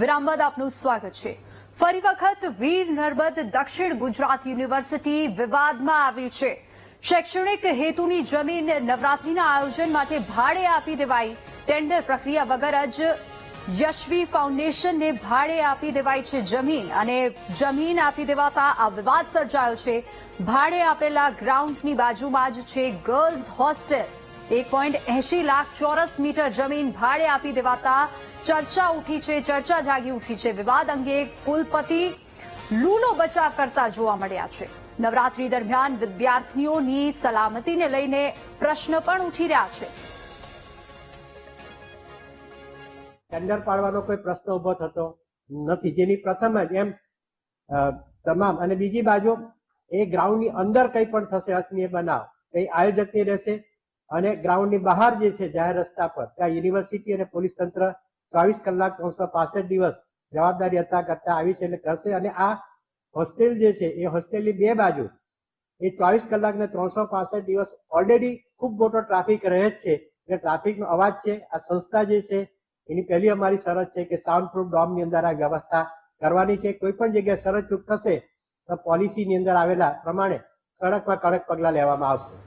વિરામ બાદ આપનું સ્વાગત છે. ફરી વખત વીર નર્મદ દક્ષિણ ગુજરાત યુનિવર્સિટી વિવાદમાં આવી છે. શૈક્ષણિક હેતુની જમીન નવરાત્રીના આયોજન માટે ભાડે આપી દેવાઈ. ટેન્ડર પ્રક્રિયા વગર જ યશવી ફાઉન્ડેશનને ભાડે આપી દેવાઈ છે જમીન અને જમીન આપી દેવાતા આ વિવાદ સર્જાયો છે. ભાડે આપેલા ગ્રાઉન્ડની બાજુમાં જ છે ગર્લ્સ હોસ્ટેલ. એક પોઈન્ટ એસી લાખ ચોરસ મીટર જમીન ભાડે આપી દેવાતા ચર્ચા ઉઠી છે, ચર્ચા જાગી ઉઠી છે. વિવાદ અંગે કુલપતિ લૂનો બચાવ કરતા જોવા મળ્યા છે. નવરાત્રી દરમિયાન વિદ્યાર્થીઓની સલામતીને લઈને પ્રશ્ન પણ ઉઠી રહ્યા છે. ટેન્ડર પાડવાનો કોઈ પ્રશ્ન ઊભો થતો નથી. જેની પ્રથમ જ એમ તમામ અને બીજી બાજુ એ ગ્રાઉન્ડની અંદર કંઈ પણ થશે અનિય બનાવ એ આયોજકની રહેશે અને ગ્રાઉન્ડની બહાર જે છે, જાહેર રસ્તા પર, ત્યાં યુનિવર્સિટી અને પોલીસ તંત્ર ચોવીસ કલાક ત્રણસો પાસઠ દિવસ જવાબદારી હતા કરતા આવી છે એટલે કરશે અને આ હોસ્ટેલ જે છે, એ હોસ્ટેલની બે બાજુ, એ ચોવીસ કલાક ને ત્રણસો પાસઠ દિવસ ઓલરેડી ખૂબ મોટો ટ્રાફિક રહે જ છે. એટલે ટ્રાફિકનો અવાજ છે, આ સંસ્થા જે છે, એની પહેલી અમારી શરત છે કે સાઉન્ડ પ્રૂફ ડોમની અંદર આ વ્યવસ્થા કરવાની છે. કોઈ પણ જગ્યાએ શરત ચૂક થશે, તો પોલિસીની અંદર આવેલા પ્રમાણે કડકમાં કડક પગલાં લેવામાં આવશે.